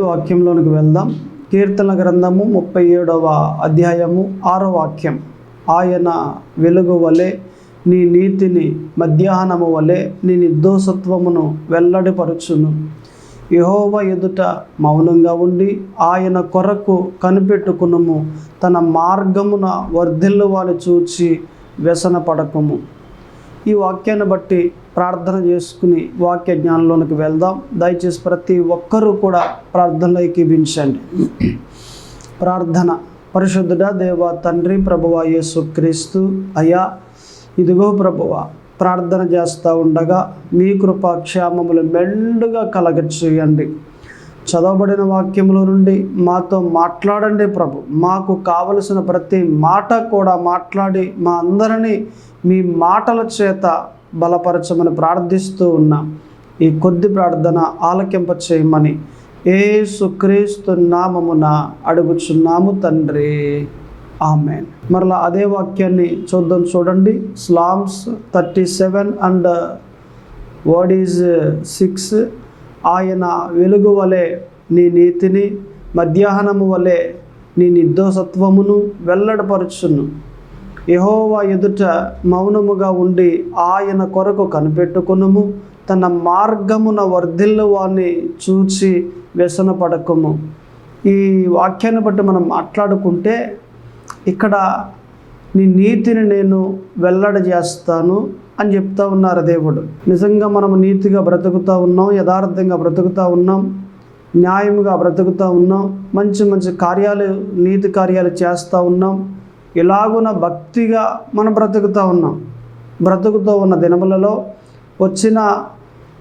చూడండి వాక్యంలోనికి వెళ్దాం. కీర్తన గ్రంథము ముప్పై ఏడవ అధ్యాయము ఆరో వాక్యం. ఆయన వెలుగు వలె నీ నీతిని మధ్యాహ్నము వలె నీ నిర్దోషత్వమును వెల్లడిపరుచును. యహోవ ఎదుట మౌనంగా ఉండి ఆయన కొరకు కనిపెట్టుకునుము. తన మార్గమున వర్ధిల్లు వాళ్ళు చూచి వ్యసన పడకము ఈ వాక్యాన్ని బట్టి ప్రార్థన చేసుకుని వాక్య జ్ఞానంలోనికి వెళ్దాం. దయచేసి ప్రతి ఒక్కరూ కూడా ప్రార్థనలో ఏకీభించండి ప్రార్థన. పరిశుద్ధుడ దేవ తండ్రి ప్రభువ యేసు క్రీస్తు అయ్యా ఇదిగో ప్రభువ ప్రార్థన చేస్తూ ఉండగా మీ కృప క్షేమములు మెండుగా కలగచేయండి. చదవబడిన వాక్యముల నుండి మాతో మాట్లాడండి ప్రభు. మాకు కావలసిన ప్రతి మాట కూడా మాట్లాడి మా అందరినీ మీ మాటల చేత బలపరచమని ప్రార్థిస్తూ ఉన్నాం ఈ కొద్ది ప్రార్థన ఆలకింప చేయమని ఏసుక్రీస్తు నామమున అడుగుచున్నాము తండ్రి. ఆమె మరలా అదే వాక్యాన్ని చూద్దాం చూడండి. Psalms thirty seven and word is six. ఆయన వెలుగు వలె నీ నీతిని మధ్యాహ్నము వలె నీ నిర్దోషత్వమును వెల్లడపరుచును. యహోవా ఎదుట మౌనముగా ఉండి ఆయన కొరకు కనిపెట్టుకునుము. తన మార్గమున వర్ధిల్లు వాణ్ణి చూచి వ్యసన పడకము ఈ వాక్యాన్ని బట్టి మనం మాట్లాడుకుంటే ఇక్కడ నీ నీతిని నేను వెల్లడ చేస్తాను అని చెప్తా ఉన్నారు దేవుడు. నిజంగా మనం నీతిగా బ్రతుకుతూ ఉన్నాం యథార్థంగా బ్రతుకుతూ ఉన్నాం న్యాయముగా బ్రతుకుతూ ఉన్నాం మంచి మంచి కార్యాలు నీతి కార్యాలు చేస్తూ ఉన్నాం. ఇలాగున భక్తిగా మనం బ్రతుకుతూ ఉన్నాం. బ్రతుకుతూ ఉన్న దినములలో వచ్చిన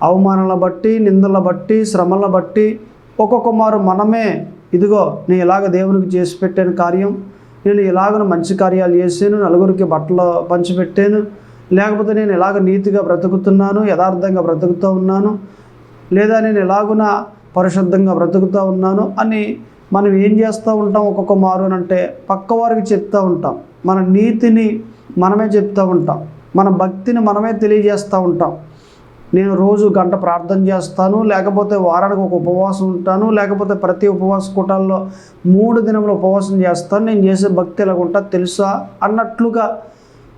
అవమానాల బట్టి నిందల బట్టి శ్రమల బట్టి ఒక్కొక్క మారు మనమే ఇదిగో నేను ఇలాగ దేవునికి చేసి పెట్టాను కార్యం నేను ఇలాగను మంచి కార్యాలు చేశాను నలుగురికి బట్టలు పంచిపెట్టాను లేకపోతే నేను ఇలాగ నీతిగా బ్రతుకుతున్నాను యథార్థంగా బ్రతుకుతూ ఉన్నాను లేదా నేను ఇలాగున పరిశుద్ధంగా బ్రతుకుతూ ఉన్నాను అని మనం ఏం చేస్తూ ఉంటాం ఒక్కొక్క మారు అంటే పక్క వారికి చెప్తూ ఉంటాం. మన నీతిని మనమే చెప్తూ ఉంటాం. మన భక్తిని మనమే తెలియజేస్తూ ఉంటాం. నేను రోజు గంట ప్రార్థన చేస్తాను లేకపోతే వారానికి ఒక ఉపవాసం ఉంటాను లేకపోతే ప్రతి ఉపవాస కూటాల్లో మూడు దినములు ఉపవాసం చేస్తాను. నేను చేసే భక్తి ఎలాగ తెలుసా? అన్నట్లుగా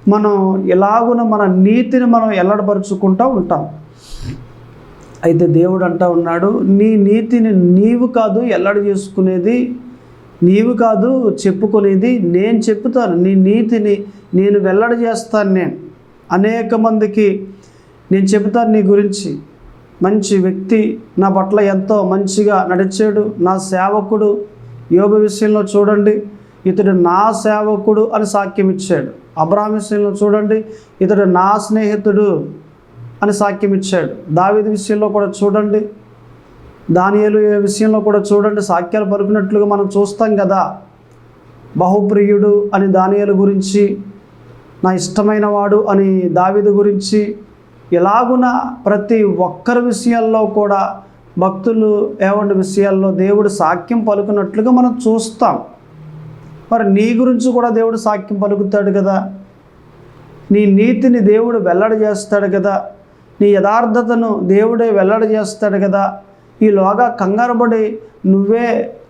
మనం ఎలాగున మన నీతిని మనం ఎల్లడపరుచుకుంటూ ఉంటాం. అయితే దేవుడు అంటా ఉన్నాడు నీ నీతిని నీవు కాదు ఎల్లడి చేసుకునేది నీవు కాదు చెప్పుకునేది నేను చెప్తాను నీ నీతిని నేను వెల్లడి చేస్తాను నేను. అనేక మందికి నేను చెబుతాను నీ గురించి. మంచి వ్యక్తి నా పట్ల ఎంతో మంచిగా నడిచాడు. నా సేవకుడు యోగ విషయంలో చూడండి ఇతడు నా సేవకుడు అని సాక్ష్యం ఇచ్చాడు. అబ్రాహం విషయంలో చూడండి ఇతడు నా స్నేహితుడు. అని సాక్ష్యం ఇచ్చాడు. దావేది విషయంలో కూడా చూడండి. దానియలు విషయంలో కూడా చూడండి. సాక్ష్యాలు పలుకున్నట్లుగా మనం చూస్తాం కదా. బహుప్రియుడు అని దానియలు గురించి నా ఇష్టమైన వాడు అని దావిది గురించి ఎలాగున ప్రతి ఒక్కరి విషయాల్లో కూడా భక్తులు ఏవంటి విషయాల్లో దేవుడు సాక్ష్యం పలుకున్నట్లుగా మనం చూస్తాం. మరి నీ గురించి కూడా దేవుడు సాక్ష్యం పలుకుతాడు కదా. నీ నీతిని దేవుడు వెల్లడి చేస్తాడు కదా. నీ యథార్థతను దేవుడే వెల్లడి చేస్తాడు కదా ఈలోగా కంగారుపడి నువ్వే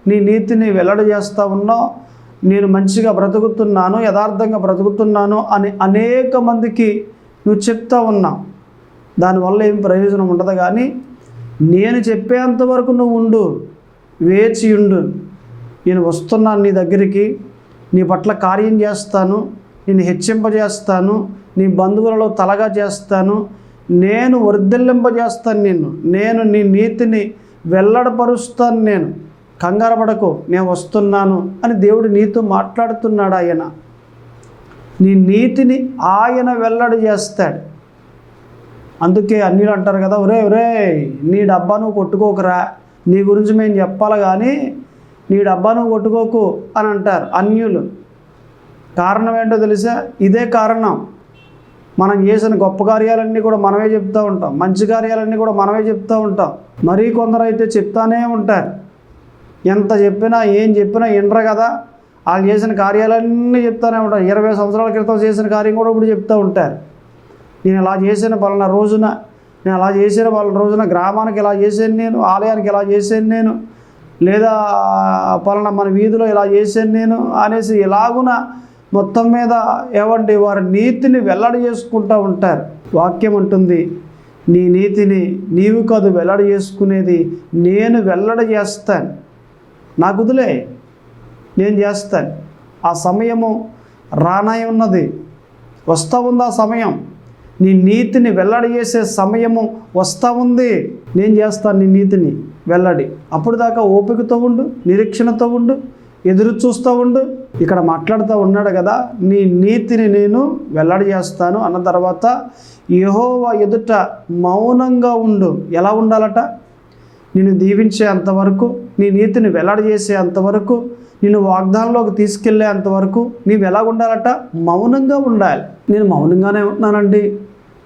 నీ నీతిని వెల్లడి చేస్తా ఉన్నావు. నేను మంచిగా బ్రతుకుతున్నాను యథార్థంగా బ్రతుకుతున్నాను అని అనేక మందికి నువ్వు చెప్తా ఉన్నావు. దానివల్ల ఏం ప్రయోజనం ఉండదు కానీ నేను చెప్పేంత వరకు నువ్వు ఉండు వేచి ఉండు. నేను వస్తున్నాను నీ దగ్గరికి నీ పట్ల కార్యం చేస్తాను నేను హెచ్చింపజేస్తాను నీ బంధువులలో తలగా చేస్తాను నేను వర్ధిల్లింపజేస్తాను నిన్ను. నేను నీ నీతిని వెల్లడపరుస్తాను నేను. కంగారు పడకు నేను వస్తున్నాను అని దేవుడు నీతో మాట్లాడుతున్నాడు ఆయన. నీ నీతిని ఆయన వెల్లడి చేస్తాడు. అందుకే అన్యులు అంటారు కదా ఒరే ఒరే నీ డబ్బా నువ్వు కొట్టుకోకురా. నీ గురించి మేము చెప్పాలి కానీ నీ డబ్బా నువ్వు కొట్టుకోకు అని అంటారు అన్యులు. కారణం ఏంటో తెలుసా? ఇదే కారణం. మనం చేసిన గొప్ప కార్యాలన్నీ కూడా మనమే చెప్తూ ఉంటాం. మంచి కార్యాలన్నీ కూడా మనమే చెప్తూ ఉంటాం. మరీ కొందరు అయితే చెప్తానే ఉంటారు. ఎంత చెప్పినా ఏం చెప్పినా ఎండరు కదా. వాళ్ళు చేసిన కార్యాలన్నీ చెప్తానే ఉంటారు. ఇరవై సంవత్సరాల క్రితం చేసిన కార్యం కూడా ఇప్పుడు చెప్తూ ఉంటారు. నేను ఇలా చేసిన పలానా రోజున నేను అలా చేసిన వాళ్ళ రోజున గ్రామానికి ఇలా చేశాను నేను ఆలయానికి ఇలా చేశాను నేను లేదా పలానా మన వీధిలో ఇలా చేశాను నేను అనేసి ఇలాగున మొత్తం మీద ఏమండి వారి నీతిని వెల్లడి చేసుకుంటూ ఉంటారు. వాక్యం ఉంటుంది నీ నీతిని నీవు కాదు వెల్లడి చేసుకునేది నేను వెల్లడి చేస్తాను. నాకు వదిలే నేను చేస్తాను. ఆ సమయము రానై ఉన్నది. వస్తూ ఉంది ఆ సమయం. నీ నీతిని వెల్లడి చేసే సమయము వస్తూ ఉంది. నేను చేస్తాను నీ నీతిని వెల్లడి. అప్పుడు దాకా ఓపికతో ఉండు నిరీక్షణతో ఉండు. ఎదురు చూస్తూ ఉండు. ఇక్కడ మాట్లాడుతూ ఉన్నాడు కదా నీ నీతిని నేను వెల్లడి చేస్తాను అన్న తర్వాత యహోవ ఎదుట మౌనంగా ఉండు. ఎలా ఉండాలట? నిన్ను దీవించే అంతవరకు నీ నీతిని వెల్లడి చేసే అంతవరకు నిన్ను వాగ్దానంలోకి తీసుకెళ్ళే అంతవరకు నీవు ఎలా ఉండాలట? మౌనంగా ఉండాలి. నేను మౌనంగానే ఉంటున్నానండి.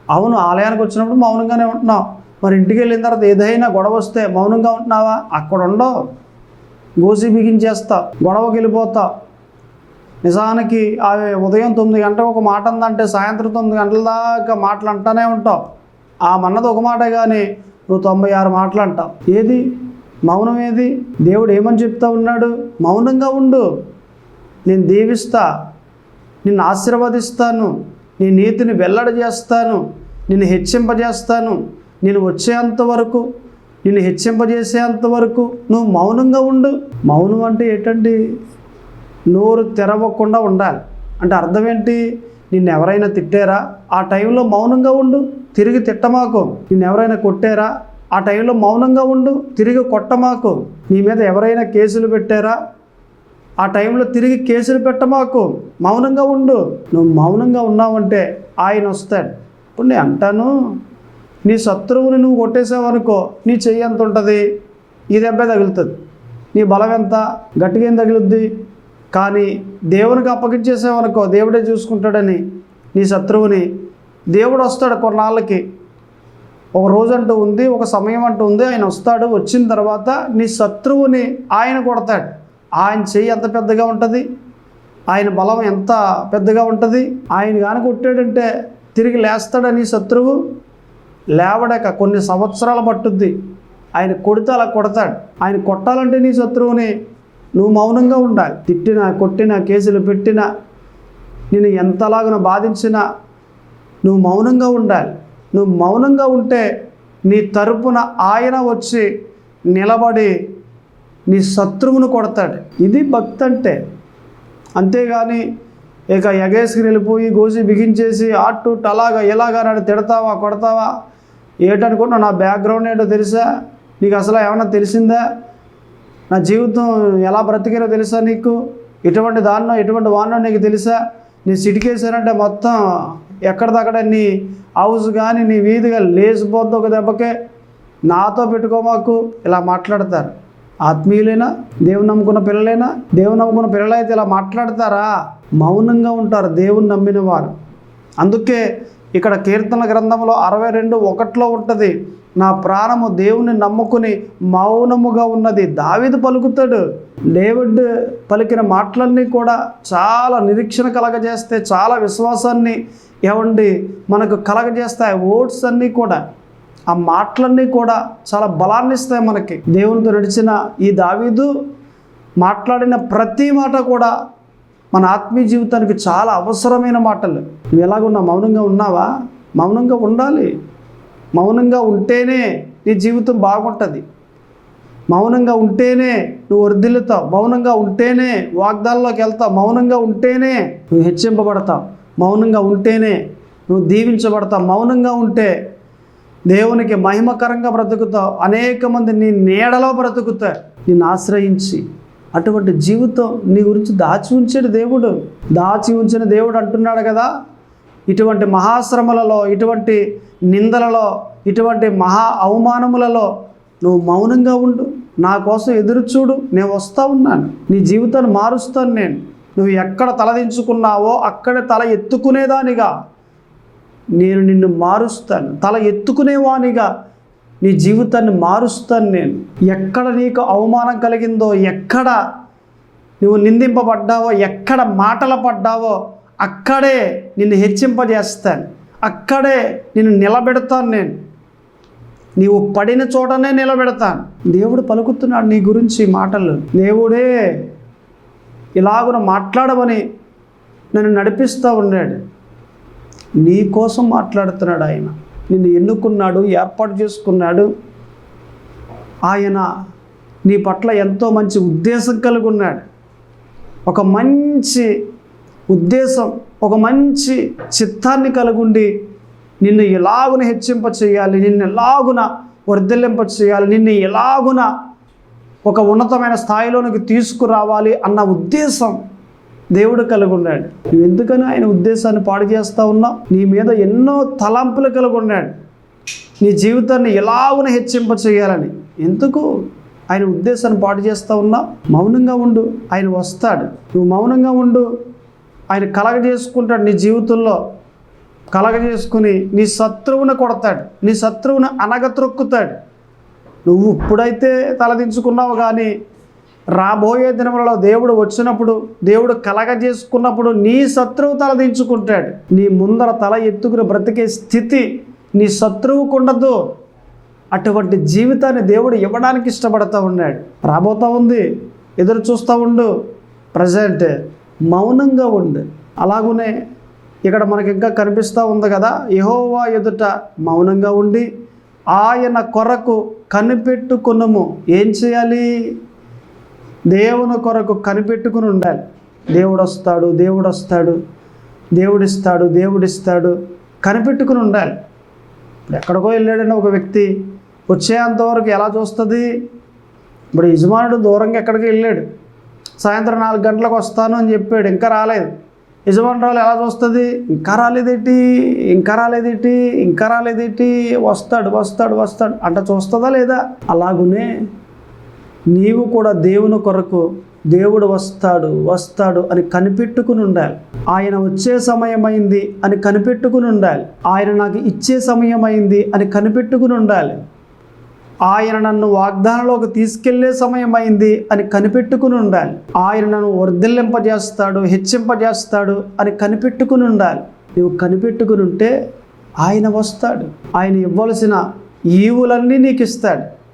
అవును ఆలయానికి వచ్చినప్పుడు మౌనంగానే ఉంటున్నావు. మరి ఇంటికి వెళ్ళిన తర్వాత ఏదైనా గొడవ వస్తే మౌనంగా ఉంటున్నావా? అక్కడ ఉండవు. గోసి బిగించేస్తా గొడవకి గెలిపోతా నిజానికి అవి ఉదయం తొమ్మిది గంటలకు ఒక మాట అందంటే సాయంత్రం తొమ్మిది గంటల దాకా మాటలు అంటానే ఉంటావు. ఆ మన్నది ఒక మాటే కానీ నువ్వు తొంభై ఆరు మాటలు అంటావు. ఏది? మౌనం ఏది? దేవుడు ఏమని చెప్తా ఉన్నాడు? మౌనంగా ఉండు. నేను దీవిస్తా. నిన్ను ఆశీర్వదిస్తాను. నీ నీతిని వెల్లడి చేస్తాను. నిన్ను హెచ్చింపజేస్తాను. నేను వచ్చేంత వరకు నిన్ను హెచ్చింపజేసేంత వరకు నువ్వు మౌనంగా ఉండు. మౌనం అంటే ఏంటండి? నోరు తెరవకుండా ఉండాలి. అంటే అర్థం ఏంటి నిన్ను ఎవరైనా తిట్టారా? ఆ టైంలో మౌనంగా ఉండు. తిరిగి తిట్టమాకు. నిన్ను ఎవరైనా కొట్టారా? ఆ టైంలో మౌనంగా ఉండు. తిరిగి కొట్టమాకు. నీ మీద ఎవరైనా కేసులు పెట్టారా? ఆ టైంలో తిరిగి కేసులు పెట్టమాకు. మౌనంగా ఉండు. నువ్వు మౌనంగా ఉన్నావంటే ఆయన వస్తాడు. ఇప్పుడు నేను అంటాను నీ శత్రువుని నువ్వు కొట్టేసావనుకో నీ చెయ్యి ఎంత ఉంటుంది? ఈ దెబ్బే తగులుతుంది. నీ బలం ఎంత? గట్టిగా ఏం తగులుద్ది? కానీ దేవునికి అప్పగించేసావనుకో దేవుడే చూసుకుంటాడని నీ శత్రువుని దేవుడు వస్తాడు కొన్నాళ్ళకి. ఒక రోజు అంటూ ఉంది ఒక సమయం అంటూ ఉంది ఆయన వస్తాడు వచ్చిన తర్వాత నీ శత్రువుని ఆయన కొడతాడు. ఆయన చెయ్యి ఎంత పెద్దగా ఉంటుంది? ఆయన బలం ఎంత పెద్దగా ఉంటుంది? ఆయన కానీ కొట్టాడంటే తిరిగి లేస్తాడని శత్రువు? లేవడక కొన్ని సంవత్సరాలు పట్టుద్ది. ఆయన కొడితే అలా కొడతాడు. ఆయన కొట్టాలంటే నీ శత్రువుని. నువ్వు మౌనంగా ఉండాలి. తిట్టినా కొట్టినా కేసులు పెట్టినా నేను ఎంతలాగనో బాధించినా నువ్వు మౌనంగా ఉండాలి. నువ్వు మౌనంగా ఉంటే నీ తరపున ఆయన వచ్చి నిలబడి నీ శత్రువును కొడతాడు. ఇది భక్తి అంటే అంతేగాని ఇక ఎగేసుకుని వెళ్ళిపోయి గోసి బిగించేసి అటు అలాగా ఇలాగా నన్ను తిడతావా కొడతావా? ఏటనుకున్నా నా బ్యాక్గ్రౌండ్ ఏంటో తెలుసా? నీకు అసలు ఏమన్నా తెలిసిందా? నా జీవితం ఎలా బ్రతికారో తెలుసా నీకు? ఎటువంటి దాన్నో ఎటువంటి వానో నీకు తెలుసా? నీ సిటికేసానంటే మొత్తం ఎక్కడిదక్కడ నీ హౌస్ కానీ నీ వీధిగా లేచిపోద్ది ఒక దెబ్బకే. నాతో పెట్టుకోమాకు ఇలా మాట్లాడతారు. ఆత్మీయులైనా దేవుని నమ్ముకున్న పిల్లలైనా దేవుని నమ్ముకున్న పిల్లలైతే ఇలా మాట్లాడతారా? మౌనంగా ఉంటారు దేవుని నమ్మిన వారు. అందుకే ఇక్కడ కీర్తన గ్రంథంలో అరవై రెండు ఒకటిలో ఉంటుంది నా ప్రాణము దేవుని నమ్ముకుని మౌనముగా ఉన్నది. దావీదు పలుకుతాడు. డేవిడ్ పలికిన మాటలన్నీ కూడా చాలా నిరీక్షణ కలగజేస్తే చాలా విశ్వాసాన్ని ఏమండి మనకు కలగజేస్తాయి ఓట్స్ అన్నీ కూడా. ఆ మాటలన్నీ కూడా చాలా బలాన్ని ఇస్తాయి మనకి. దేవునితో నడిచిన ఈ దావీదు మాట్లాడిన ప్రతి మాట కూడా మన ఆత్మీయ జీవితానికి చాలా అవసరమైన మాటలు. నువ్వు ఎలాగున్నా మౌనంగా ఉన్నావా? మౌనంగా ఉండాలి. మౌనంగా ఉంటేనే నీ జీవితం బాగుంటుంది. మౌనంగా ఉంటేనే నువ్వు వర్ధిల్లుతావు. మౌనంగా ఉంటేనే వాగ్దాల్లోకి వెళ్తావు. మౌనంగా ఉంటేనే నువ్వు హెచ్చింపబడతావు. మౌనంగా ఉంటేనే నువ్వు దీవించబడతావు. మౌనంగా ఉంటే దేవునికి మహిమకరంగా బ్రతుకుతావు. అనేక మంది నీ నీడలో బ్రతుకుతా నిన్ను ఆశ్రయించి అటువంటి జీవితం నీ గురించి దాచి ఉంచాడు దేవుడు. దాచి ఉంచిన దేవుడు అంటున్నాడు కదా. ఇటువంటి మహాశ్రమలలో ఇటువంటి నిందలలో ఇటువంటి మహా అవమానములలో నువ్వు మౌనంగా ఉండు. నా కోసం ఎదురు చూడు. నేను వస్తా ఉన్నాను. నీ జీవితాన్ని మారుస్తాను నేను. నువ్వు ఎక్కడ తలదించుకున్నావో అక్కడే తల ఎత్తుకునేదానిగా నేను నిన్ను మారుస్తాను. తల ఎత్తుకునేవానిగా నీ జీవితాన్ని మారుస్తాను నేను. ఎక్కడ నీకు అవమానం కలిగిందో ఎక్కడ నువ్వు నిందింపబడ్డావో ఎక్కడ మాటలు పడ్డావో అక్కడే నిన్ను హెచ్చింపజేస్తాను. అక్కడే నిన్ను నిలబెడతాను నేను. నీవు పడిన చోటనే నిలబెడతాను. దేవుడు పలుకుతున్నాడు నీ గురించి మాటలు. దేవుడే ఇలాగున మాట్లాడమని నన్ను నడిపిస్తూ ఉన్నాడు. నీ కోసం మాట్లాడుతున్నాడు ఆయన. నిన్ను ఎన్నుకున్నాడు ఏర్పాటు చేసుకున్నాడు. ఆయన నీ పట్ల ఎంతో మంచి ఉద్దేశం కలిగి ఉన్నాడు. ఒక మంచి ఉద్దేశం ఒక మంచి చిత్తాన్ని కలిగుండి నిన్ను ఎలాగున హెచ్చింప చేయాలి నిన్ను ఎలాగున వర్ధిల్లింప చేయాలి నిన్ను ఎలాగున ఒక ఉన్నతమైన స్థాయిలోనికి తీసుకురావాలి అన్న ఉద్దేశం దేవుడు కలిగి ఉన్నాడు నువ్వు ఎందుకని ఆయన ఉద్దేశాన్ని పాడు చేస్తూ ఉన్నావు? నీ మీద ఎన్నో తలంపులు కలిగి ఉన్నాడు నీ జీవితాన్ని ఎలాగున హెచ్చింప చేయాలని ఎందుకు ఆయన ఉద్దేశాన్ని పాటు చేస్తూ ఉన్నా మౌనంగా ఉండు ఆయన వస్తాడు. నువ్వు మౌనంగా ఉండు ఆయన కలగజేసుకుంటాడు నీ జీవితంలో. కలగజేసుకుని నీ శత్రువుని కొడతాడు నీ శత్రువుని అనగత్రొక్కుతాడు నువ్వు ఇప్పుడైతే తలదించుకున్నావు కానీ రాబోయే దినములలో దేవుడు వచ్చినప్పుడు దేవుడు కలగజేసుకున్నప్పుడు నీ శత్రువు తల దించుకుంటాడు. నీ ముందర తల ఎత్తుకుని బ్రతికే స్థితి నీ శత్రువుకు ఉండదు. అటువంటి జీవితాన్ని దేవుడు ఇవ్వడానికి ఇష్టపడతా ఉన్నాడు. రాబోతా ఉంది ఎదురు చూస్తూ ఉండు. ప్రజెంట్ మౌనంగా ఉండు. అలాగునే ఇక్కడ మనకి ఇంకా కనిపిస్తూ ఉంది కదా యహోవా ఎదుట మౌనంగా ఉండి ఆయన కొరకు కనిపెట్టుకున్నము ఏం చేయాలి? దేవుని కొరకు కనిపెట్టుకుని ఉండాలి. దేవుడు వస్తాడు దేవుడు వస్తాడు దేవుడిస్తాడు దేవుడిస్తాడు కనిపెట్టుకుని ఉండాలి. ఇప్పుడు ఎక్కడికో వెళ్ళాడని ఒక వ్యక్తి వచ్చేంతవరకు ఎలా చూస్తుంది? ఇప్పుడు యజమానుడు దూరంగా ఎక్కడికి వెళ్ళాడు. సాయంత్రం నాలుగు గంటలకు వస్తాను అని చెప్పాడు ఇంకా రాలేదు. యజమానురాలు ఎలా చూస్తుంది? ఇంకా రాలేదేటి? ఇంకా రాలేదేటి? ఇంకా రాలేదేటి? వస్తాడు వస్తాడు వస్తాడు. అంటే చూస్తుందా లేదా? అలాగునే నీవు కూడా దేవుని కొరకు దేవుడు వస్తాడు వస్తాడు అని కనిపెట్టుకుని ఉండాలి. ఆయన వచ్చే సమయమైంది అని కనిపెట్టుకుని ఉండాలి. ఆయన నాకు ఇచ్చే సమయమైంది అని కనిపెట్టుకుని ఉండాలి. ఆయన నన్ను వాగ్దానంలోకి తీసుకెళ్ళే సమయమైంది అని కనిపెట్టుకుని ఉండాలి. ఆయన నన్ను వర్ధిల్లింపజేస్తాడు హెచ్చింపజేస్తాడు అని కనిపెట్టుకుని ఉండాలి. నువ్వు కనిపెట్టుకుని ఉంటే ఆయన వస్తాడు. ఆయన ఇవ్వవలసిన ఈవులన్నీ నీకు ఇస్తాడు.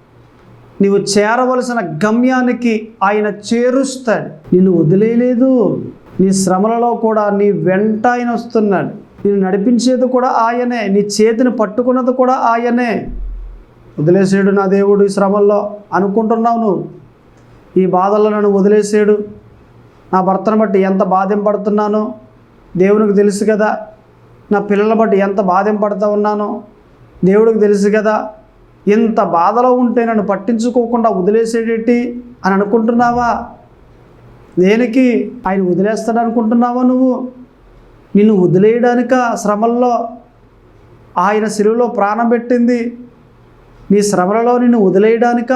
నీవు చేరవలసిన గమ్యానికి ఆయన చేరుస్తాడు. నిన్ను వదిలేయలేదు. నీ శ్రమలలో కూడా నీ వెంట ఆయన వస్తున్నాడు. నేను నడిపించేది కూడా ఆయనే. నీ చేతిని పట్టుకున్నది కూడా ఆయనే. వదిలేసాడు నా దేవుడు ఈ శ్రమల్లో అనుకుంటున్నావు నువ్వు. ఈ బాధల్లో నన్ను వదిలేసాడు. నా భర్తను బట్టి ఎంత బాధింపడుతున్నానో దేవునికి తెలుసు కదా. నా పిల్లల బట్టి ఎంత బాధింపడుతూ ఉన్నానో దేవుడికి తెలుసు కదా. ఇంత బాధలో ఉంటే నన్ను పట్టించుకోకుండా వదిలేసేటట్టి అని అనుకుంటున్నావా? దేనికి ఆయన వదిలేస్తాడు అనుకుంటున్నావా నువ్వు? నిన్ను వదిలేయడానిక శ్రమల్లో? ఆయన సిలువలో ప్రాణం పెట్టింది. నీ శ్రమలలో నిన్ను వదిలేయడానిక?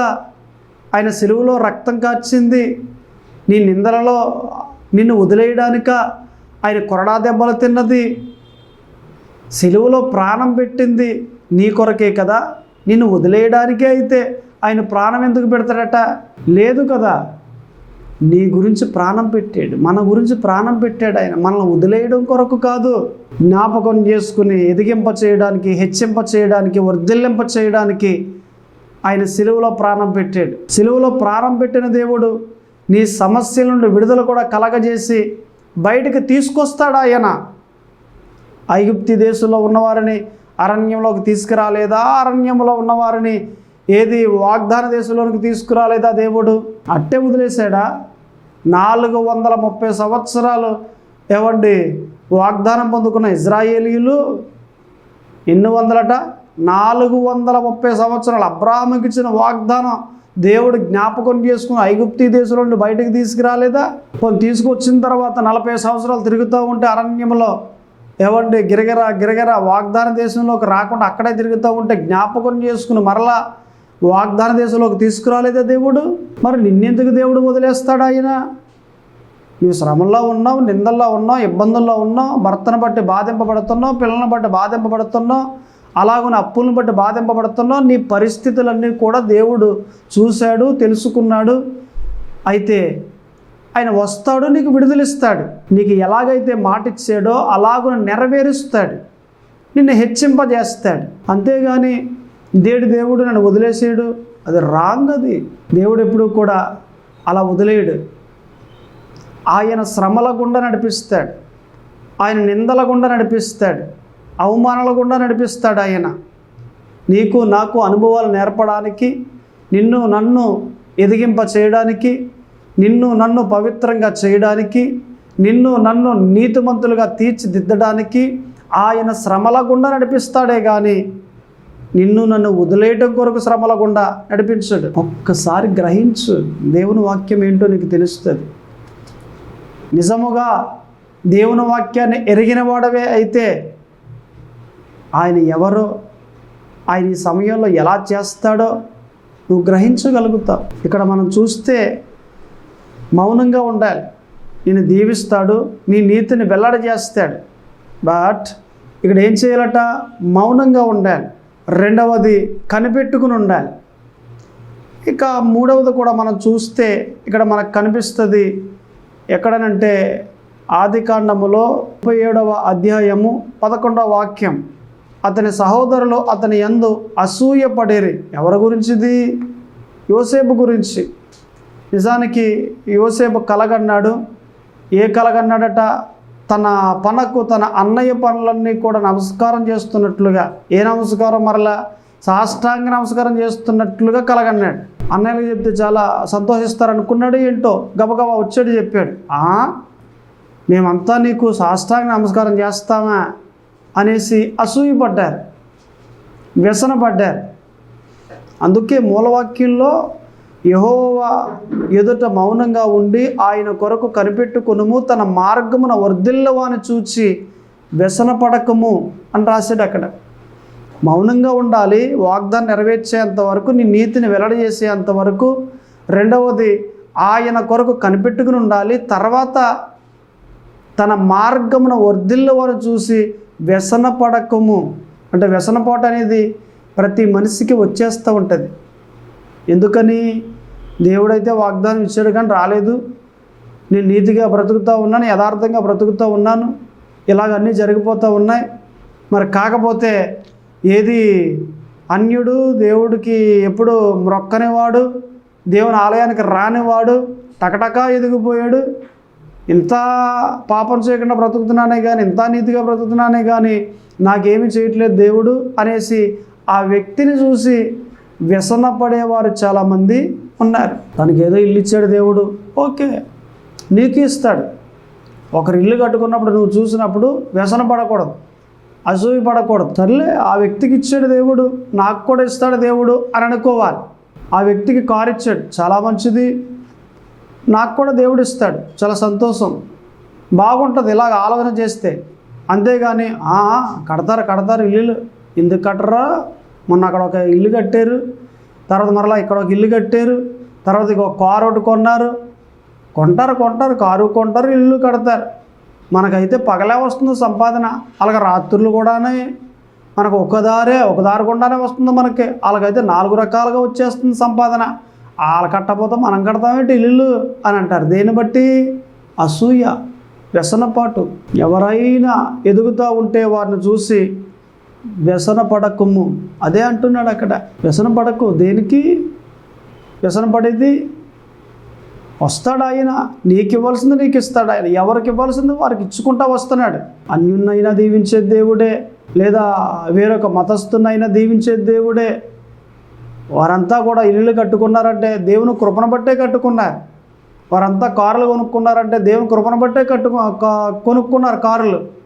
ఆయన సిలువలో రక్తం కార్చింది. నీ నిందలలో నిన్ను వదిలేయడానిక? ఆయన కొరడా దెబ్బలు తిన్నది. సిలువలో ప్రాణం పెట్టింది నీ కొరకే కదా? నిన్ను వదిలేయడానికే అయితే ఆయన ప్రాణం ఎందుకు పెడతాడట? లేదు కదా. నీ గురించి ప్రాణం పెట్టాడు. మన గురించి ప్రాణం పెట్టాడు ఆయన. మనల్ని వదిలేయడం కొరకు కాదు. జ్ఞాపకం చేసుకుని ఎదిగింప చేయడానికి హెచ్చింప చేయడానికి వర్ధిల్లింప చేయడానికి ఆయన సిలువలో ప్రాణం పెట్టాడు. సిలువలో ప్రాణం పెట్టిన దేవుడు నీ సమస్యల నుండి విడుదల కూడా కలగజేసి బయటికి తీసుకొస్తాడు ఆయన. ఐగుప్తి దేశంలో ఉన్నవారిని అరణ్యంలోకి తీసుకురాలేదా? అరణ్యంలో ఉన్నవారిని ఏది వాగ్దాన దేశంలోనికి తీసుకురాలేదా దేవుడు? అట్టే వదిలేశాడా? నాలుగు వందల ముప్పై సంవత్సరాలు ఏవండి వాగ్దానం పొందుకున్న ఇజ్రాయేలీలు? ఎన్ని వందలట? నాలుగు వందల ముప్పై సంవత్సరాలు అబ్రాహ్మకి ఇచ్చిన వాగ్దానం దేవుడు జ్ఞాపకం చేసుకుని ఐగుప్తి దేశం నుండి బయటకు తీసుకురాలేదా? కొన్ని తీసుకొచ్చిన తర్వాత నలభై సంవత్సరాలు తిరుగుతూ ఉంటే అరణ్యంలో ఏవండి గిరగిర గిరగిర వాగ్దాన దేశంలోకి రాకుండా అక్కడే తిరుగుతూ ఉంటే జ్ఞాపకం చేసుకుని మరలా వాగ్దాన దేశంలోకి తీసుకురాలేదా దేవుడు? మరి నిన్నెందుకు దేవుడు వదిలేస్తాడు ఆయన? నువ్వు శ్రమంలో ఉన్నావు నిందల్లో ఉన్నావు ఇబ్బందుల్లో ఉన్నావు భర్తను బట్టి బాధింపబడుతున్నావు పిల్లలను బట్టి బాధింపబడుతున్నావు అలాగున అప్పులను బట్టి బాధింపబడుతున్నావు నీ పరిస్థితులన్నీ కూడా దేవుడు చూశాడు తెలుసుకున్నాడు. అయితే ఆయన వస్తాడు నీకు విడుదలిస్తాడు. నీకు ఎలాగైతే మాట ఇచ్చాడో అలాగున నెరవేరుస్తాడు. నిన్ను హెచ్చింపజేస్తాడు. అంతేగాని దేడు దేవుడు నన్ను వదిలేసాడు? అది రాంగ్ అది. దేవుడు ఎప్పుడు కూడా అలా వదిలేయడు ఆయన శ్రమల గుండా నడిపిస్తాడు. ఆయన నిందల గుండా నడిపిస్తాడు. అవమానాల గుండా నడిపిస్తాడు ఆయన. నీకు నాకు అనుభవాలు నేర్పడానికి నిన్ను నన్ను ఎదిగింప చేయడానికి నిన్ను నన్ను పవిత్రంగా చేయడానికి నిన్ను నన్ను నీతిమంతులుగా తీర్చిదిద్దడానికి ఆయన శ్రమల గుండా నడిపిస్తాడే కానీ నిన్ను నన్ను వదిలేయటం కొరకు శ్రమల గుండా నడిపించడు. ఒక్కసారి గ్రహించు దేవుని వాక్యం ఏంటో నీకు తెలుస్తుంది. నిజముగా దేవుని వాక్యాన్ని ఎరిగిన వాడవే అయితే ఆయన ఎవరో ఆయన ఈ సమయంలో ఎలా చేస్తాడో నువ్వు గ్రహించగలుగుతావు. ఇక్కడ మనం చూస్తే మౌనంగా ఉండాలి. నేను దీవిస్తాడు నీ నీతిని వెల్లడజేస్తాడు. బట్ ఇక్కడ ఏం చేయాలట? మౌనంగా ఉండాలి. రెండవది కనిపెట్టుకుని ఉండాలి. ఇక మూడవది కూడా మనం చూస్తే ఇక్కడ మనకు కనిపిస్తుంది ఎక్కడనంటే ఆది కాండములో ముప్పై ఏడవ అధ్యాయము పదకొండవ వాక్యం. అతని సహోదరులు అతని యందు అసూయపడేరి. ఎవరి గురించిది? యోసేపు గురించి. నిజానికి యువసేపు కలగన్నాడు. ఏ కలగన్నాడట? తన పనకు తన అన్నయ్య పనులన్నీ కూడా నమస్కారం చేస్తున్నట్లుగా. ఏ నమస్కారం మరలా? సాష్టాంగ నమస్కారం చేస్తున్నట్లుగా కలగన్నాడు. అన్నయ్యకి చెప్తే చాలా సంతోషిస్తారనుకున్నాడు ఏంటో గబగబా వచ్చాడు చెప్పాడు. మేమంతా నీకు సాష్టాంగ నమస్కారం చేస్తామా? అనేసి అసూయపడ్డారు. వ్యసనపడ్డారు. అందుకే మూలవాక్యంలో యహోవా ఎదుట మౌనంగా ఉండి ఆయన కొరకు కనిపెట్టుకునుము తన మార్గమున వర్ధిల్లవాని చూచి వ్యసనపడకము అని రాశాడు అక్కడ. మౌనంగా ఉండాలి వాగ్దాన్ని నెరవేర్చేంత వరకు నీ నీతిని వెల్లడిచేసేంత వరకు. రెండవది ఆయన కొరకు కనిపెట్టుకుని ఉండాలి తర్వాత తన మార్గమున వర్ధిల్లవారు చూసి వ్యసనపడకము. అంటే వ్యసనపోట అనేది ప్రతి మనిషికి వచ్చేస్తూ ఉంటుంది. ఎందుకని? దేవుడైతే వాగ్దానం ఇచ్చాడు కానీ రాలేదు. నేను నీతిగా బ్రతుకుతూ ఉన్నాను యథార్థంగా బ్రతుకుతూ ఉన్నాను ఇలాగ అన్నీ జరిగిపోతూ ఉన్నాయి. మరి కాకపోతే ఏది అన్యుడు దేవుడికి ఎప్పుడు మ్రొక్కనివాడు దేవుని ఆలయానికి రానివాడు టకటకా ఎదిగిపోయాడు. ఇంత పాపం చేయకుండా బ్రతుకుతున్నానే కానీ ఇంత నీతిగా బ్రతుకుతున్నానే కానీ నాకేమీ చేయట్లేదు దేవుడు అనేసి ఆ వ్యక్తిని చూసి వ్యసన పడేవారు చాలామంది ఉన్నారు. తనకి ఏదో ఇల్లు ఇచ్చాడు దేవుడు. ఓకే నీకు ఇస్తాడు. ఒకరు ఇల్లు కట్టుకున్నప్పుడు నువ్వు చూసినప్పుడు వ్యసన పడకూడదు అసూయ పడకూడదు. సర్లే ఆ వ్యక్తికి ఇచ్చాడు దేవుడు నాకు కూడా ఇస్తాడు దేవుడు అని అనుకోవాలి. ఆ వ్యక్తికి కారు ఇచ్చాడు చాలా మంచిది. నాకు కూడా దేవుడు ఇస్తాడు చాలా సంతోషం. బాగుంటుంది ఇలాగ ఆలోచన చేస్తే. అంతేగాని కడతారు కడతారు ఇల్లు. ఎందుకు కట్టరా? మొన్న అక్కడ ఒక ఇల్లు కట్టారు. తర్వాత మరలా ఇక్కడ ఒక ఇల్లు కట్టారు. తర్వాత ఇక ఒక కారు ఒకటి కొన్నారు. కొంటారు కొంటారు కారు కొంటారు ఇల్లు కడతారు. మనకైతే పగలే వస్తుంది సంపాదన. అలాగే రాత్రులు కూడానే మనకు ఒక దారే ఒక దారి గుండానే వస్తుంది మనకి. వాళ్ళకైతే నాలుగు రకాలుగా వచ్చేస్తుంది సంపాదన. వాళ్ళు కట్టకపోతే మనం కడతామేంటి ఇల్లు అని అంటారు. దేన్ని బట్టి? అసూయ వ్యసనపాటు. ఎవరైనా ఎదుగుతూ ఉంటే వారిని చూసి వ్యసన పడకము. అదే అంటున్నాడు అక్కడ. వ్యసన పడకు. దేనికి? వ్యసన పడేది? వస్తాడు ఆయన నీకు ఇవ్వాల్సింది నీకు ఇస్తాడు ఆయన. ఎవరికి ఇవ్వాల్సింది వారికి ఇచ్చుకుంటా వస్తున్నాడు. అన్యున్నైనా దీవించే దేవుడే. లేదా వేరొక మతస్థునైనా దీవించే దేవుడే. వారంతా కూడా ఇల్లు కట్టుకున్నారంటే దేవుని కృపను బట్టే కట్టుకున్నారు. వారంతా కార్లు కొనుక్కున్నారంటే దేవుని కృపను బట్టే కట్టుకు కొనుక్కున్నారు కారులు.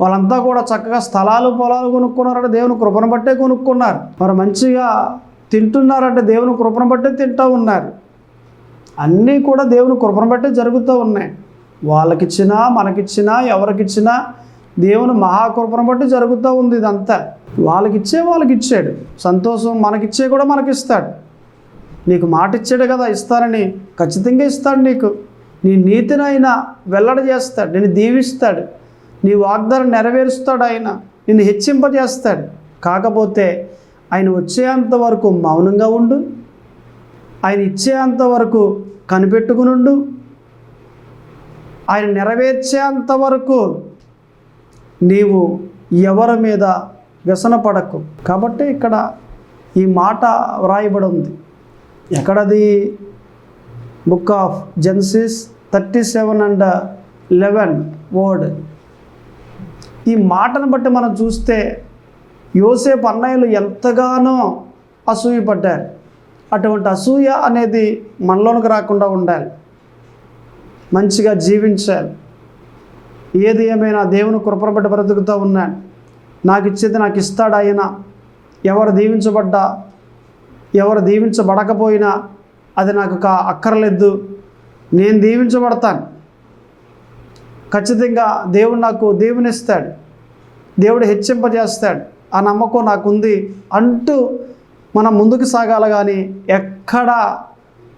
వాళ్ళంతా కూడా చక్కగా స్థలాలు పొలాలు కొనుక్కున్నారంటే దేవుని కృపను బట్టే కొనుక్కున్నారు. మరి మంచిగా తింటున్నారంటే దేవుని కృపను బట్టే తింటూ ఉన్నారు. అన్నీ కూడా దేవుని కృపను బట్టే జరుగుతూ ఉన్నాయి. వాళ్ళకిచ్చినా మనకిచ్చినా ఎవరికిచ్చినా దేవుని మహాకృపను బట్టి జరుగుతూ ఉంది ఇదంతా. వాళ్ళకిచ్చే వాళ్ళకి ఇచ్చాడు సంతోషం మనకిచ్చే కూడా మనకిస్తాడు. నీకు మాట ఇచ్చాడు కదా ఇస్తానని ఖచ్చితంగా ఇస్తాడు నీకు. నీ నీతినైనా వెల్లడి చేస్తాడు నేను దీవిస్తాడు. నీ వాగ్దానం నెరవేరుస్తాడు ఆయన. నిన్ను హెచ్చింపజేస్తాడు. కాకపోతే ఆయన వచ్చేంత వరకు మౌనంగా ఉండు. ఆయన ఇచ్చేంత వరకు కనిపెట్టుకునుండు ఆయన నెరవేర్చేంత వరకు నీవు ఎవరి మీద వ్యసనపడకు. కాబట్టి ఇక్కడ ఈ మాట వ్రాయబడి ఉంది. ఎక్కడది? Book of Genesis thirty seven and eleven word. ఈ మాటను బట్టి మనం చూస్తే యోసేపు అన్నయ్యలు ఎంతగానో అసూయపడ్డారు అటువంటి అసూయ అనేది మనలోనికి రాకుండా ఉండాలి. మంచిగా జీవించాలి. ఏది ఏమైనా దేవుని కృపను బట్టి బ్రతుకుతూ ఉన్నాను. నాకు ఇచ్చేది నాకు ఇస్తాడు ఆయన? ఎవరు దీవించబడ్డా? ఎవరు దీవించబడకపోయినా అది నాకు కా అక్కర్లేదు. నేను దీవించబడతాను. ఖచ్చితంగా దేవుడు నాకు దేవునిస్తాడు దేవుడు హెచ్చింపజేస్తాడు. ఆ నమ్మకం నాకుంది అంటూ మనం ముందుకు సాగాలి కానీ ఎక్కడ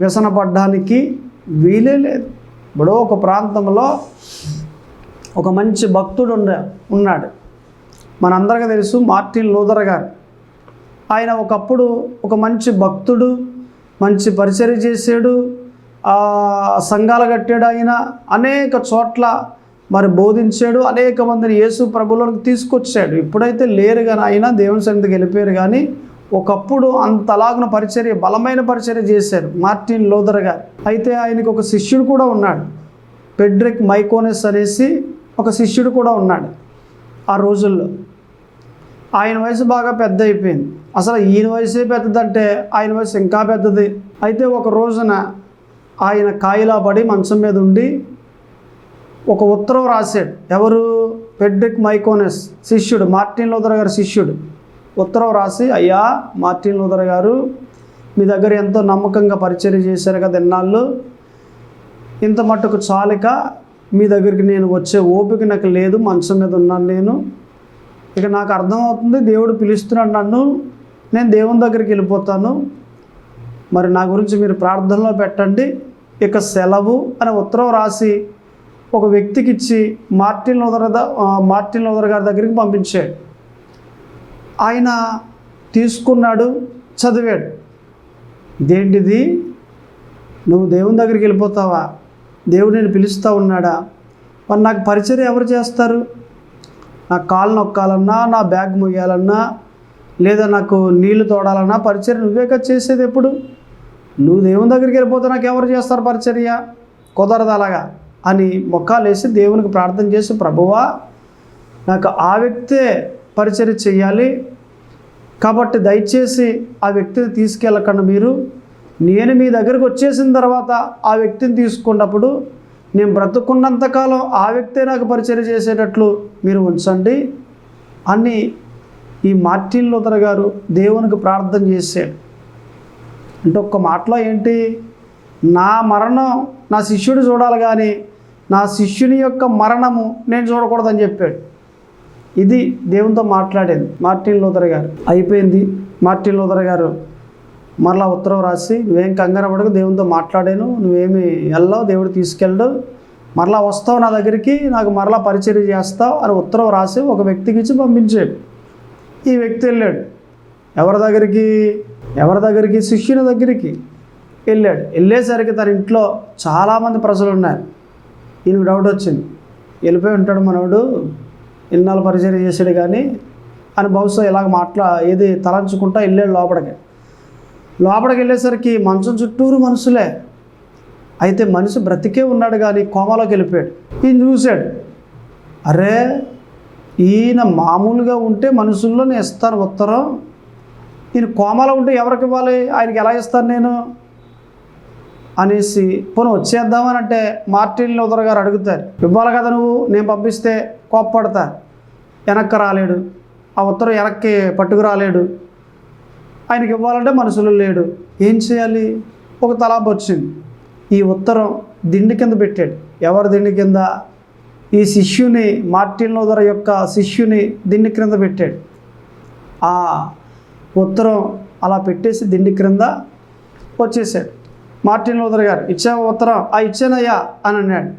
వ్యసనపడడానికి వీలే లేదు. ఇప్పుడు ఒక ప్రాంతంలో ఒక మంచి భక్తుడు ఉండ ఉన్నాడు. మనందరికీ తెలుసు మార్టిన్ లూథర్ గారు. ఆయన ఒకప్పుడు ఒక మంచి భక్తుడు మంచి పరిచయం చేశాడు సంఘాలు కట్టాడు ఆయన అనేక చోట్ల మరి బోధించాడు. అనేక మందిని యేసు ప్రభువులకు తీసుకొచ్చాడు. ఇప్పుడైతే లేరు కానీ ఆయన దేవుని సన్నిధికి వెళ్ళిపోయారు కానీ ఒకప్పుడు అంతలాగున పరిచర్య బలమైన పరిచర్య చేశారు మార్టిన్ లోదర్ గారు. అయితే ఆయనకు ఒక శిష్యుడు కూడా ఉన్నాడు. పెడ్రిక్ మైకోనెస్ అనేసి ఒక శిష్యుడు కూడా ఉన్నాడు ఆ రోజుల్లో. ఆయన వయసు బాగా పెద్ద అయిపోయింది. అసలు ఈయన వయసే పెద్దదంటే ఆయన వయసు ఇంకా పెద్దది. అయితే ఒక రోజున ఆయన కాయిలా పడి మంచం మీద ఉండి ఒక ఉత్తరం రాశాడు. ఎవరు? పెడ్రిక్ మైకోనెస్ శిష్యుడు మార్టిన్ లూథర్ గారి శిష్యుడు. ఉత్తరం రాసి అయ్యా మార్టిన్ లూథర్ గారు మీ దగ్గర ఎంతో నమ్మకంగా పరిచయం చేశారు కదా ఎన్నాళ్ళు ఇంత మట్టుకు చాలిక మీ దగ్గరికి నేను వచ్చే ఓపిక నాకు లేదు మంచం మీద ఉన్నాను నేను. ఇక నాకు అర్థమవుతుంది దేవుడు పిలుస్తున్నాడు నన్ను. నేను దేవుని దగ్గరికి వెళ్ళిపోతాను. మరి నా గురించి మీరు ప్రార్థనలో పెట్టండి. ఇక సెలవు అని ఉత్తరం రాసి ఒక వ్యక్తికి ఇచ్చి మార్టిన్ లోదర్ మార్టిన్ లోదర్ గారి దగ్గరికి పంపించాడు ఆయన తీసుకున్నాడు చదివాడు. ఇదేంటిది? నువ్వు దేవుని దగ్గరికి వెళ్ళిపోతావా? దేవుడు నేను పిలుస్తూ ఉన్నాడా? మరి నాకు పరిచయం ఎవరు చేస్తారు? నా కాలు నొక్కాలన్నా నా బ్యాగ్ మొయ్యాలన్నా లేదా నాకు నీళ్ళు తోడాలన్నా పరిచర్య నువ్వే కదా చేసేది ఎప్పుడు? నువ్వు దేవుని దగ్గరికి వెళ్ళిపోతే నాకు ఎవరు చేస్తారు పరిచర్య? కుదరదు అలాగా. అని మొక్కాలేసి దేవునికి ప్రార్థన చేసి ప్రభువా నాకు ఆ వ్యక్తే పరిచర్య చేయాలి కాబట్టి దయచేసి ఆ వ్యక్తిని తీసుకెళ్ళకండి మీరు. నేను మీ దగ్గరకు వచ్చేసిన తర్వాత ఆ వ్యక్తిని తీసుకున్నప్పుడు నేను బ్రతుకున్నంతకాలం ఆ వ్యక్తే నాకు పరిచయం చేసేటట్లు మీరు ఉంచండి అని ఈ మార్టిన్ లూథర్ గారు దేవునికి ప్రార్థన చేశాడు. అంటే ఒక్క మాటలో ఏంటి? నా మరణం నా శిష్యుడు చూడాలి కానీ నా శిష్యుని యొక్క మరణము నేను చూడకూడదని చెప్పాడు. ఇది దేవునితో మాట్లాడేది. మార్టిన్ లూథర్ గారు. అయిపోయింది. మార్టిన్ లూథర్ గారు మరలా ఉత్తరం రాసి నువ్వేం కంగారు పడకు దేవునితో మాట్లాడాను. నువ్వేమి వెళ్ళావు దేవుడు తీసుకెళ్ళడు. మరలా వస్తావు నా దగ్గరికి నాకు మరలా పరిచర్య చేస్తావు అని ఉత్తరం రాసి ఒక వ్యక్తికి ఇచ్చి పంపించాడు. ఈ వ్యక్తి వెళ్ళాడు. ఎవరి దగ్గరికి? ఎవరి దగ్గరికి? శిష్యుని దగ్గరికి వెళ్ళాడు. వెళ్ళేసరికి తన ఇంట్లో చాలామంది ప్రజలు ఉన్నారు. ఈయనకు డౌట్ వచ్చింది. వెళ్ళిపోయి ఉంటాడు మనోడు ఇన్నాళ్ళు పరిచయం చేసాడు కానీ అని బహుశా ఇలాగ మాట్లా ఏది తలంచుకుంటా వెళ్ళాడు లోపలికి. లోపలికి వెళ్ళేసరికి మంచం చుట్టూరు మనుషులే. అయితే మనిషి బ్రతికే ఉన్నాడు కానీ కోమాలోకి వెళ్ళిపోయాడు. ఈయన చూశాడు. అరే ఈయన మామూలుగా ఉంటే మనుషుల్లో నేను ఇస్తాను ఉత్తరం. ఈయన కోమాలో ఉంటే ఎవరికి ఇవ్వాలి? ఆయనకి ఎలా ఇస్తాను నేను? అనేసి పోనీ వచ్చేద్దామని అంటే మార్టిన్ లూథర్ గారు అడుగుతారు ఇవ్వాలి కదా నువ్వు నేను పంపిస్తే కోప్పడతా. వెనక్కి రాలేడు. ఆ ఉత్తరం వెనక్కి పట్టుకు రాలేడు ఆయనకి ఇవ్వాలంటే మనుషులు లేడు. ఏం చేయాలి? ఒక తలాపు వచ్చింది. ఈ ఉత్తరం దిండి కింద పెట్టాడు. ఎవరు దిండి కింద? ఈ శిష్యుని మార్టిన్ లూథర్ యొక్క శిష్యుని దిండి క్రింద పెట్టాడు. ఆ ఉత్తరం అలా పెట్టేసి దిండి క్రింద వచ్చేసాడు. మార్టిన్ లూథర్ గారు ఇచ్చే ఉత్తరం ఆ ఇచ్చానయ్యా అని అన్నాడు.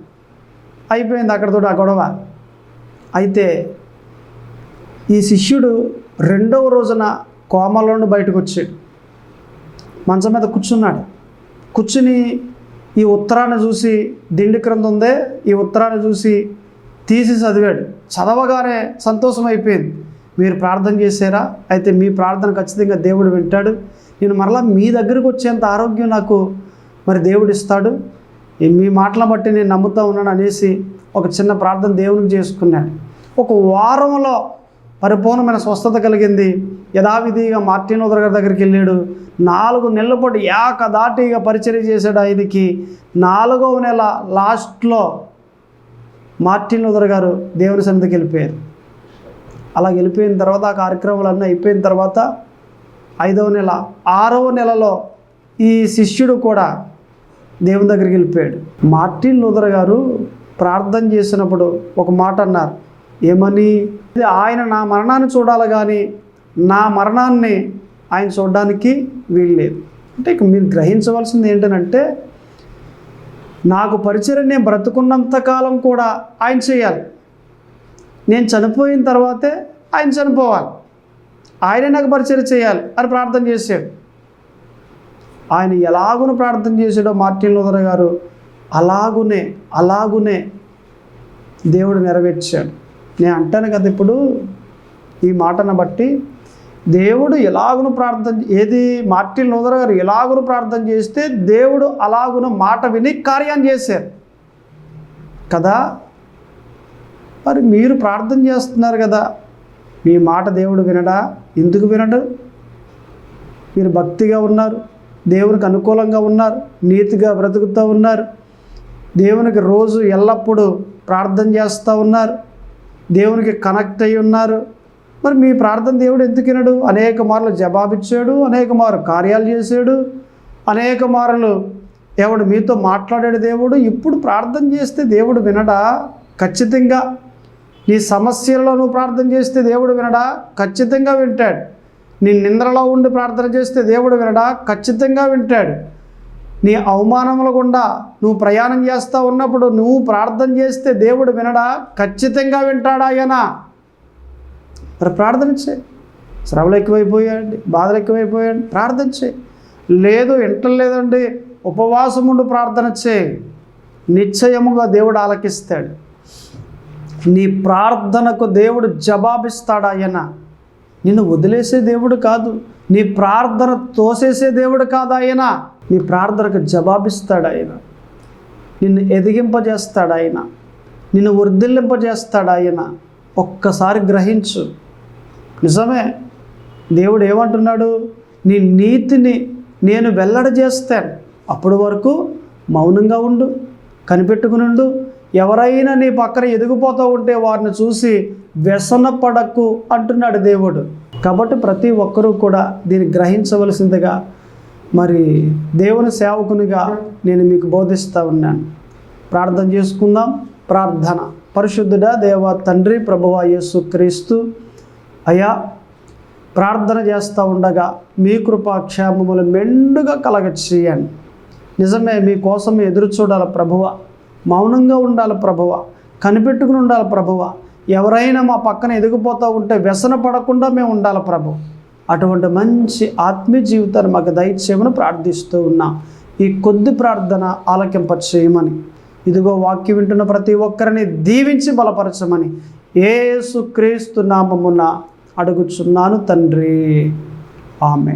అయిపోయింది అక్కడతో ఆ గొడవ. అయితే ఈ శిష్యుడు రెండవ రోజున కోమలోని బయటకు వచ్చాడు మంచం మీద కూర్చున్నాడు. కూర్చుని ఈ ఉత్తరాన్ని చూసి దిండి క్రింద ఉందే ఈ ఉత్తరాన్ని చూసి తీసి చదివాడు. చదవగానే సంతోషం అయిపోయింది. మీరు ప్రార్థన చేశారా? అయితే మీ ప్రార్థన ఖచ్చితంగా దేవుడు వింటాడు. నేను మరలా మీ దగ్గరకు వచ్చేంత ఆరోగ్యం నాకు మరి దేవుడు ఇస్తాడు. మీ మాటల బట్టి నేను నమ్ముతూ ఉన్నాను అనేసి ఒక చిన్న ప్రార్థన దేవునికి చేసుకున్నాడు ఒక వారంలో పరిపూర్ణమైన స్వస్థత కలిగింది. యథావిధిగా మార్టిన్ ఉదర్ గారి దగ్గరికి వెళ్ళాడు. నాలుగు నెలల పాటు ఏకదాటిగా పరిచయం చేశాడు ఆయనకి. నాలుగవ నెల లాస్ట్లో మార్టిన్ ఉదర్ గారు దేవుని సన్నిధికి వెళ్ళిపోయారు. అలా వెళ్ళిపోయిన తర్వాత ఆ కార్యక్రమాలన్నీ అయిపోయిన తర్వాత ఐదవ నెల ఆరవ నెలలో ఈ శిష్యుడు కూడా దేవుని దగ్గరికి వెళ్ళిపోయాడు. మార్టిన్ లూథర్ గారు ప్రార్థన చేసినప్పుడు ఒక మాట అన్నారు. ఏమని? ఆయన నా మరణాన్ని చూడాలి కానీ నా మరణాన్ని ఆయన చూడడానికి వీల్లేదు అంటే ఇక మీరు గ్రహించవలసింది ఏంటంటే నాకు పరిచయం నేను బ్రతుకున్నంత కాలం కూడా ఆయన చేయాలి. నేను చనిపోయిన తర్వాతే ఆయన చనిపోవాలి. ఆయనే నాకు పరిచయం చేయాలి అని ప్రార్థన చేశాడు. ఆయన ఎలాగును ప్రార్థన చేశాడో మార్టిన్ లూథర్ గారు అలాగునే అలాగునే దేవుడు నెరవేర్చాడు. నేను అంటాను కదా ఇప్పుడు ఈ మాటను బట్టి దేవుడు ఎలాగును ప్రార్థన ఏది మార్టిన్ లూథర్ గారు ఎలాగును ప్రార్థన చేస్తే దేవుడు అలాగున మాట విని కార్యం చేశారు. కదా? మరి మీరు ప్రార్థన చేస్తున్నారు కదా. మీ మాట దేవుడు వినడా? ఎందుకు వినడు? మీరు భక్తిగా ఉన్నారు. దేవునికి అనుకూలంగా ఉన్నారు నీతిగా బ్రతుకుతూ ఉన్నారు. దేవునికి రోజు ఎల్లప్పుడూ ప్రార్థన చేస్తూ ఉన్నారు. దేవునికి కనెక్ట్ అయి ఉన్నారు. మరి మీ ప్రార్థన దేవుడు ఎందుకు వినడు? అనేక మార్లు జవాబిచ్చాడు అనేక మారు కార్యాలు చేశాడు అనేక మార్లు ఎవడు మీతో మాట్లాడాడు దేవుడు. ఇప్పుడు ప్రార్థన చేస్తే దేవుడు వినడా? ఖచ్చితంగా. నీ సమస్యల్లో నువ్వు ప్రార్థన చేస్తే దేవుడు వినడా? ఖచ్చితంగా వింటాడు. నీ నింద్రలో ఉండి ప్రార్థన చేస్తే దేవుడు వినడా? ఖచ్చితంగా వింటాడు. నీ అవమానముల గుండా నువ్వు ప్రయాణం చేస్తూ ఉన్నప్పుడు నువ్వు ప్రార్థన చేస్తే దేవుడు వినడా? ఖచ్చితంగా వింటాడా ఆయన? మరి ప్రార్థన చేయి. శ్రమలు ఎక్కువైపోయాయండి బాధలు ఎక్కువైపోయాయండి. ప్రార్థన చేయి. లేదు వింటలేదండి ఉపవాసం ఉండి ప్రార్థన చేయి. నిశ్చయముగా దేవుడు ఆలకిస్తాడు. నీ ప్రార్థనకు దేవుడు జవాబిస్తాడు ఆయన? నిన్ను వదిలేసే దేవుడు కాదు. నీ ప్రార్థన తోసేసే దేవుడు కాదు ఆయన. నీ ప్రార్థనకు జవాబిస్తాడు ఆయన. నిన్ను ఎదిగింపజేస్తాడు ఆయన. నిన్ను వర్ధిల్లింపజేస్తాడు ఆయన. ఒక్కసారి గ్రహించు. నిజమే దేవుడు ఏమంటున్నాడు? నీ నీతిని నేను వెల్లడ చేస్తాను అప్పటి వరకు మౌనంగా ఉండు కనిపెట్టుకుని ఉండు ఎవరైనా నీ పక్కన ఎదిగిపోతూ ఉంటే వారిని చూసి వ్యసనపడకు అంటున్నాడు దేవుడు. కాబట్టి ప్రతి ఒక్కరూ కూడా దీన్ని గ్రహించవలసిందిగా మరి దేవుని సేవకునిగా నేను మీకు బోధిస్తూ ఉన్నాను. ప్రార్థన చేసుకుందాం. ప్రార్థన. పరిశుద్ధుడా దేవ తండ్రి ప్రభువ యేసు క్రీస్తు. అయా ప్రార్థన చేస్తూ ఉండగా మీ కృపాక్షేమములు మెండుగా కలగ చేయండి నిజమే మీకోసం ఎదురు చూడాలి ప్రభువ. మౌనంగా ఉండాలి ప్రభువ. కనిపెట్టుకుని ఉండాలి ప్రభువ. ఎవరైనా మా పక్కన ఎదిగిపోతూ ఉంటే వ్యసన పడకుండా మేము ఉండాలి ప్రభు. అటువంటి మంచి ఆత్మీయ జీవితాన్ని మాకు దయచేయమని ప్రార్థిస్తూ ఉన్నాం. ఈ కొద్ది ప్రార్థన ఆలకింప చేయమని ఇదిగో వాక్యం వింటున్న ప్రతి ఒక్కరిని దీవించి బలపరచమని ఏసు క్రీస్తు నామమున అడుగుచున్నాను తండ్రి. ఆమె